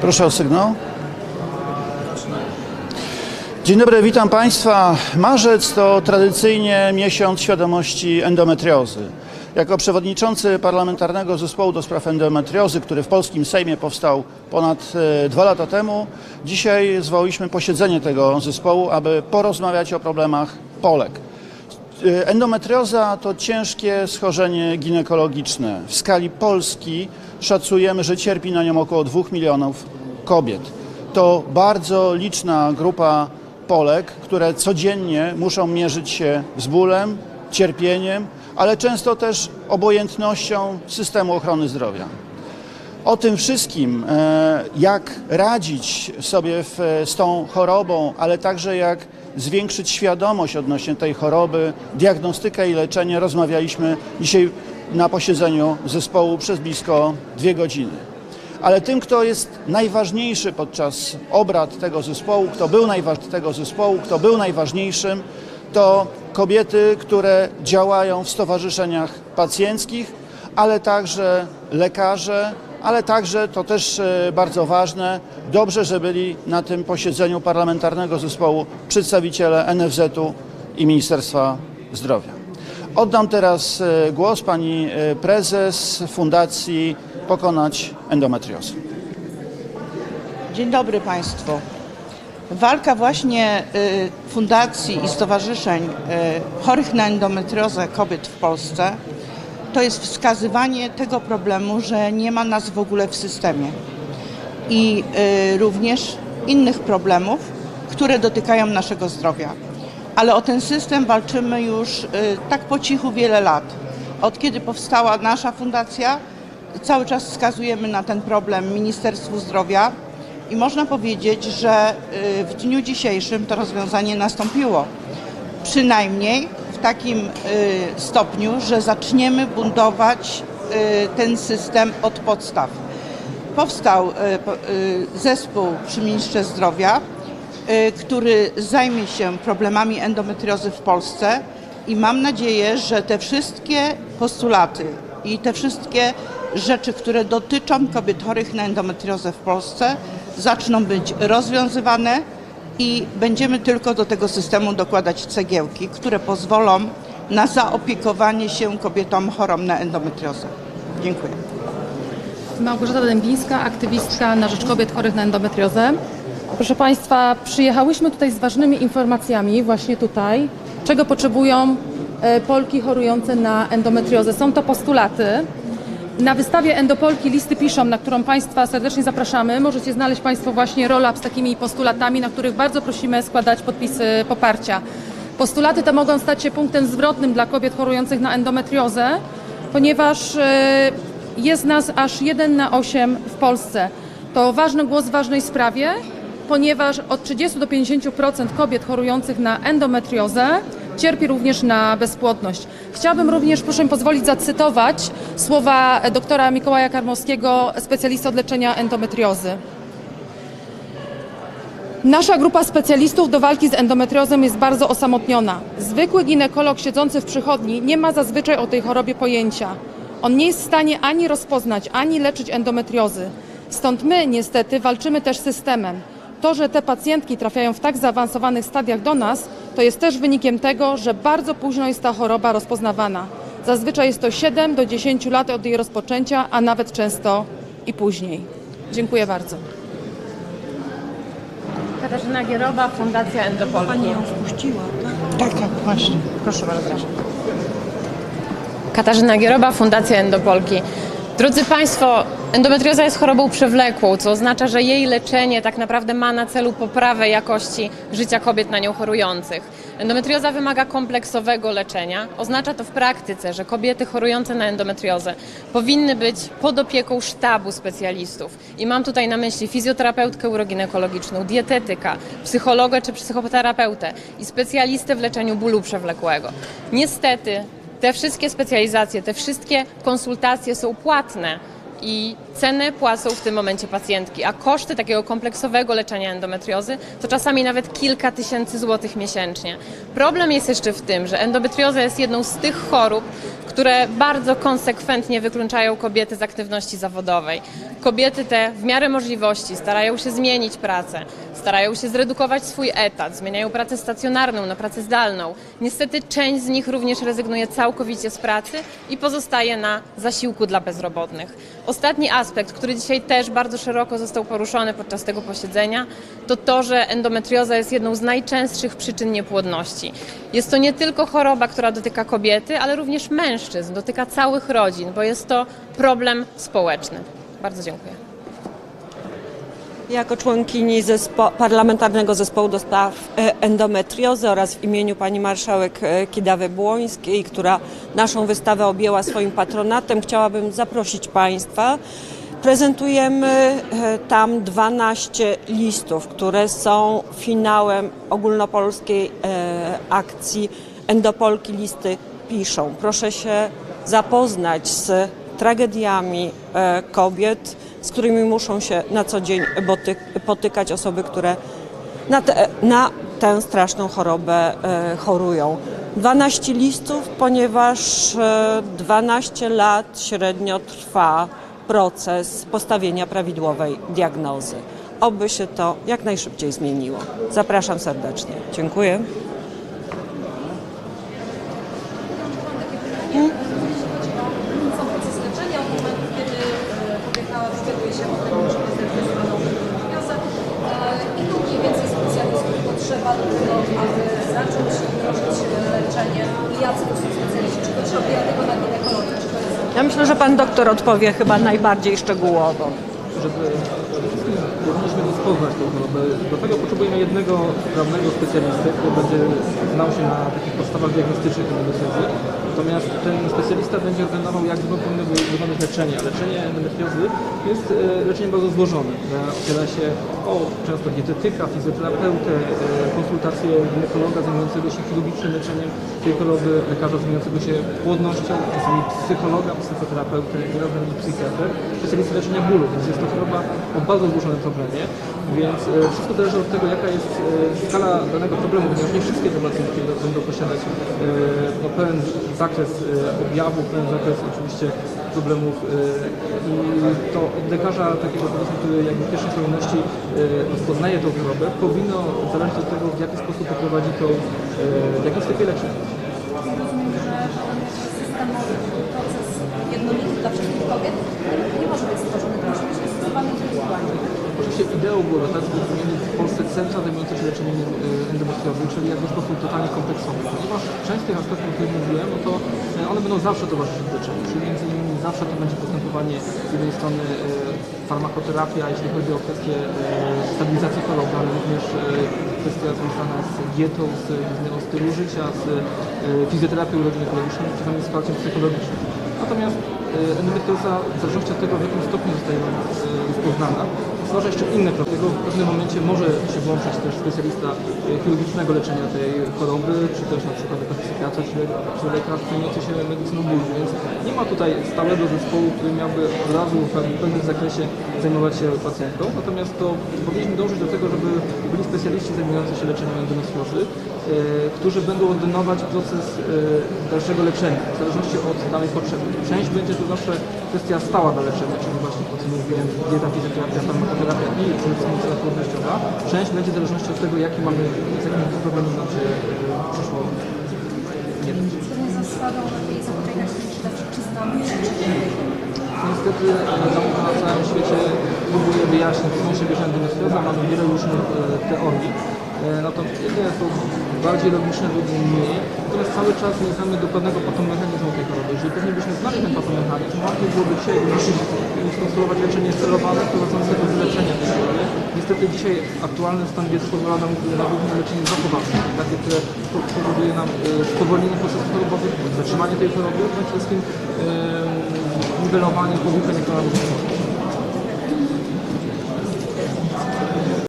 Proszę o sygnał. Dzień dobry, witam Państwa. Marzec to tradycyjnie miesiąc świadomości endometriozy. Jako przewodniczący Parlamentarnego Zespołu do Spraw Endometriozy, który w polskim Sejmie powstał ponad e, dwa lata temu, dzisiaj zwołaliśmy posiedzenie tego zespołu, aby porozmawiać o problemach Polek. E, Endometrioza to ciężkie schorzenie ginekologiczne. W skali Polski szacujemy, że cierpi na nią około 2 milionów kobiet. To bardzo liczna grupa Polek, które codziennie muszą mierzyć się z bólem, cierpieniem, ale często też obojętnością systemu ochrony zdrowia. O tym wszystkim, e, jak radzić sobie z tą chorobą, ale także jak zwiększyć świadomość odnośnie tej choroby, diagnostykę i leczenie, rozmawialiśmy dzisiaj na posiedzeniu zespołu przez blisko dwie godziny. Ale tym, kto jest najważniejszy podczas obrad tego zespołu, kto był najważ- tego zespołu, kto był najważniejszym, to kobiety, które działają w stowarzyszeniach pacjenckich, ale także lekarze, ale także, to też e, bardzo ważne, dobrze, że byli na tym posiedzeniu parlamentarnego zespołu przedstawiciele NFZ-u i Ministerstwa Zdrowia. Oddam teraz e, głos pani e, prezes Fundacji Pokonać Endometriozę. Dzień dobry Państwu. Walka właśnie fundacji i stowarzyszeń chorych na endometriozę kobiet w Polsce to jest wskazywanie tego problemu, że nie ma nas w ogóle w systemie i y, również innych problemów, które dotykają naszego zdrowia. Ale o ten system walczymy już y, tak po cichu wiele lat. Od kiedy powstała nasza fundacja, cały czas wskazujemy na ten problem Ministerstwu Zdrowia i można powiedzieć, że y, w dniu dzisiejszym to rozwiązanie nastąpiło. Przynajmniej w takim y, stopniu, że zaczniemy buntować y, ten system od podstaw. Powstał y, zespół przy Ministrze Zdrowia, który zajmie się problemami endometriozy w Polsce i mam nadzieję, że te wszystkie postulaty i te wszystkie rzeczy, które dotyczą kobiet chorych na endometriozę w Polsce, zaczną być rozwiązywane i będziemy tylko do tego systemu dokładać cegiełki, które pozwolą na zaopiekowanie się kobietom chorą na endometriozę. Dziękuję. Małgorzata Dębińska, aktywistka na rzecz kobiet chorych na endometriozę. Proszę Państwa, przyjechałyśmy tutaj z ważnymi informacjami, właśnie tutaj, czego potrzebują e, Polki chorujące na endometriozę. Są to postulaty. Na wystawie Endopolki listy piszą, na którą Państwa serdecznie zapraszamy. Możecie znaleźć Państwo właśnie roll-up z takimi postulatami, na których bardzo prosimy składać podpisy poparcia. Postulaty te mogą stać się punktem zwrotnym dla kobiet chorujących na endometriozę, ponieważ e, jest nas aż 1 na 8 w Polsce. To ważny głos w ważnej sprawie, ponieważ od 30 do 50% kobiet chorujących na endometriozę cierpi również na bezpłodność. Chciałabym również, proszę mi pozwolić, zacytować słowa doktora Mikołaja Karmowskiego, specjalisty od leczenia endometriozy. Nasza grupa specjalistów do walki z endometriozą jest bardzo osamotniona. Zwykły ginekolog siedzący w przychodni nie ma zazwyczaj o tej chorobie pojęcia. On nie jest w stanie ani rozpoznać, ani leczyć endometriozy. Stąd my niestety walczymy też systemem. To, że te pacjentki trafiają w tak zaawansowanych stadiach do nas, to jest też wynikiem tego, że bardzo późno jest ta choroba rozpoznawana. Zazwyczaj jest to 7 do 10 lat od jej rozpoczęcia, a nawet często i później. Dziękuję bardzo. Katarzyna Gierowa, Fundacja Endopolki. Pani ją Tak, tak, właśnie. Proszę bardzo. Katarzyna Gieroba, Fundacja Endopolki. Drodzy Państwo, endometrioza jest chorobą przewlekłą, co oznacza, że jej leczenie tak naprawdę ma na celu poprawę jakości życia kobiet na nią chorujących. Endometrioza wymaga kompleksowego leczenia. Oznacza to w praktyce, że kobiety chorujące na endometriozę powinny być pod opieką sztabu specjalistów. I mam tutaj na myśli fizjoterapeutkę uroginekologiczną, dietetyka, psychologę czy psychoterapeutę i specjalistę w leczeniu bólu przewlekłego. Niestety te wszystkie specjalizacje, te wszystkie konsultacje są płatne i cenę płacą w tym momencie pacjentki, a koszty takiego kompleksowego leczenia endometriozy to czasami nawet kilka tysięcy złotych miesięcznie. Problem jest jeszcze w tym, że endometrioza jest jedną z tych chorób, które bardzo konsekwentnie wykluczają kobiety z aktywności zawodowej. Kobiety te w miarę możliwości starają się zmienić pracę, starają się zredukować swój etat, zmieniają pracę stacjonarną na pracę zdalną. Niestety część z nich również rezygnuje całkowicie z pracy i pozostaje na zasiłku dla bezrobotnych. Ostatni aspekt, który dzisiaj też bardzo szeroko został poruszony podczas tego posiedzenia, to to, że endometrioza jest jedną z najczęstszych przyczyn niepłodności. Jest to nie tylko choroba, która dotyka kobiety, ale również mężczyzn, dotyka całych rodzin, bo jest to problem społeczny. Bardzo dziękuję. Jako członkini zespo- Parlamentarnego Zespołu do Spraw e, Endometriozy oraz w imieniu pani marszałek e, Kidawy Błońskiej, która naszą wystawę objęła swoim patronatem, chciałabym zaprosić Państwa. Prezentujemy e, tam 12 listów, które są finałem ogólnopolskiej akcji Endopolki Listy Piszą. Proszę się zapoznać z tragediami e, kobiet, z którymi muszą się na co dzień potykać osoby, które na, te, na tę straszną chorobę e, chorują. 12 listów, ponieważ e, 12 lat średnio trwa proces postawienia prawidłowej diagnozy. Oby się to jak najszybciej zmieniło. Zapraszam serdecznie. Dziękuję. Są procesy leczenia od momentu, kiedy e, kobieta dowiaduje się o tym, że ma zdiagnozowaną endometriozę. E, Ilu mniej więcej potrzeba do tego, aby zacząć wdrożyć leczenie i jacy to są specjaliści? Czy to się tylko na ginekologii? Czy to jest Ja myślę, że pan doktor odpowie chyba najbardziej szczegółowo. żeby powinniśmy rozpoznać tę chorobę. Do tego potrzebujemy jednego sprawnego specjalisty, który będzie znał się na takich podstawach diagnostycznych endometriozy. Natomiast ten specjalista będzie ordynował, jak powinno wy- wyglądać leczenie. A leczenie endometriozy jest e, leczeniem bardzo złożonym. które Opiera się o często dietetyka, fizjoterapeutę, e, konsultacje ginekologa zajmującego się chirurgicznym leczeniem choroby, lekarza zajmującego się płodnością, czasami psychologa, psychoterapeutę, razem i psychiatrę, specjalisty leczenia bólu, więc jest to choroba o bardzo złożonym problemie, więc e, wszystko zależy od tego, jaka jest skala danego problemu, ponieważ nie wszystkie te pacjentki będą posiadać no, pełen zakres e, objawów, pełen zakres oczywiście problemów e, i to od lekarza takiego powiedzmy, który jakby w pierwszej kolejności e, rozpoznaje tą chorobę, powinno zależeć od tego, w jaki sposób poprowadzi e, diagnostykę i leczenie. rozumiem, że systemowy proces jednolity dla wszystkich kobiet nie może być stworzony, to musi być dostosowany indywidualnie. Oczywiście ideą tak, w Polsce centra zajmujące się leczeniem e, endometriozy, czyli jakby sposób totalnie kompleksowy. Ponieważ część tych aspektów, o których mówiłem, no to e, one będą zawsze towarzyszyć leczeniu, czyli między innymi zawsze to będzie postępowanie z jednej strony e, farmakoterapia, jeśli chodzi o kwestie e, stabilizacji choroby, ale również kwestia związana z dietą, z zmianą stylu życia, z fizjoterapią uroginekologiczną, czasami z wsparciem psychologicznym. Natomiast endometrioza, w zależności od tego, w jakim stopniu zostaje rozpoznana, stwarza jeszcze inne problemy. W pewnym momencie może się włączyć też specjalista e, chirurgicznego leczenia tej choroby, czy też na przykład lekarz psychiatra, czy, czy lekarz zajmujący się medycyną bólu. Więc nie ma tutaj stałego zespołu, który miałby od razu w pewnym- zakresie zajmować się pacjentką. Natomiast to powinniśmy dążyć do tego, żeby byli specjaliści zajmujący się leczeniem endometriozy, którzy będą ordynować proces e, dalszego leczenia, w zależności od danej potrzeby. Część będzie to zawsze kwestia stała na leczenie, czyli właśnie to, co mówiłem, dieta, fizjoterapia, farmakoterapia i medycyna płodnościowa. Część będzie w zależności od tego, jaki mamy, z jakim problemem nam się przyszło mierzyć. Zgodnie z zasadą Niestety e, na całym świecie próbuje wyjaśnić, co się bierze endometrioza, mamy wiele różnych e, teorii. E, Natomiast jedne są bardziej logiczne, drugie mniej. Natomiast cały czas nie znamy dokładnego patomechanizmu tej choroby. Jeżeli pewnie byśmy znali ten patomechanizm, łatwiej byłoby dzisiaj skonstruować leczenie celowane prowadzące do wyleczenia tej choroby. Niestety dzisiaj aktualny stan wiedzy pozwala nam na główne leczenie zapoważne, takie, które po- powoduje nam e, spowolnienie procesu chorobowych, zatrzymanie tej choroby, no przede wszystkim niwelowanie powikłań, może